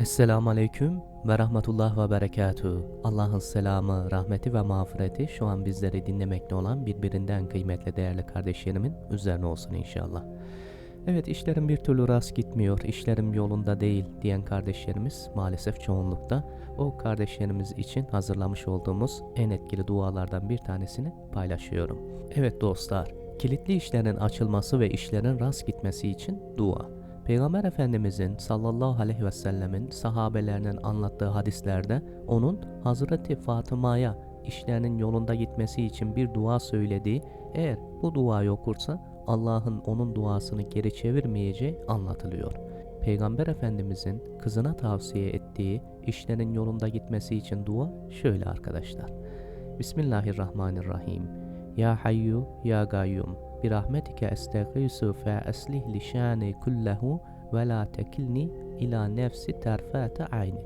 Esselamu Aleyküm ve Rahmetullah ve Berekatuhu. Allah'ın selamı, rahmeti ve mağfireti şu an bizleri dinlemekte olan birbirinden kıymetli değerli kardeşlerimin üzerine olsun inşallah. Evet işlerim bir türlü rast gitmiyor, işlerim yolunda değil diyen kardeşlerimiz maalesef çoğunlukta. O kardeşlerimiz için hazırlamış olduğumuz en etkili dualardan bir tanesini paylaşıyorum. Evet dostlar, kilitli işlerin açılması ve işlerin rast gitmesi için dua. Peygamber Efendimizin sallallahu aleyhi ve sellemin sahabelerinin anlattığı hadislerde onun Hazreti Fatıma'ya işlerinin yolunda gitmesi için bir dua söylediği eğer bu duayı okursa Allah'ın onun duasını geri çevirmeyeceği anlatılıyor. Peygamber Efendimizin kızına tavsiye ettiği işlerin yolunda gitmesi için dua şöyle arkadaşlar. Bismillahirrahmanirrahim. Ya Hayyu Ya Gayyum bir rahmetike estağisu fe eslih li şani kullehu ve la tekilni ila nefsi terfete aynin.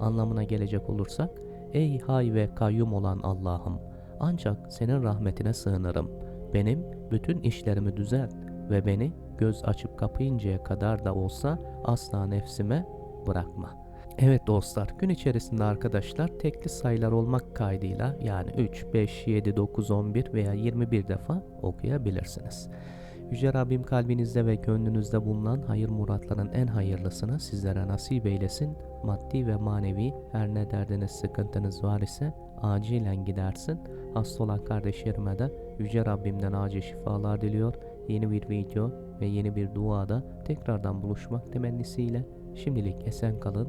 Anlamına gelecek olursak, ey hay ve kayyum olan Allah'ım, ancak senin rahmetine sığınırım. Benim bütün işlerimi düzelt ve beni göz açıp kapayıncaya kadar da olsa asla nefsime bırakma.'' Evet dostlar, gün içerisinde arkadaşlar tekli sayılar olmak kaydıyla yani 3, 5, 7, 9, 11 veya 21 defa okuyabilirsiniz. Yüce Rabbim kalbinizde ve gönlünüzde bulunan hayır muratların en hayırlısını sizlere nasip eylesin. Maddi ve manevi her ne derdiniz sıkıntınız var ise acilen gidersin. Hasta olan kardeşlerime de Yüce Rabbimden acil şifalar diliyor. Yeni bir video ve yeni bir duada tekrardan buluşmak temennisiyle şimdilik esen kalın,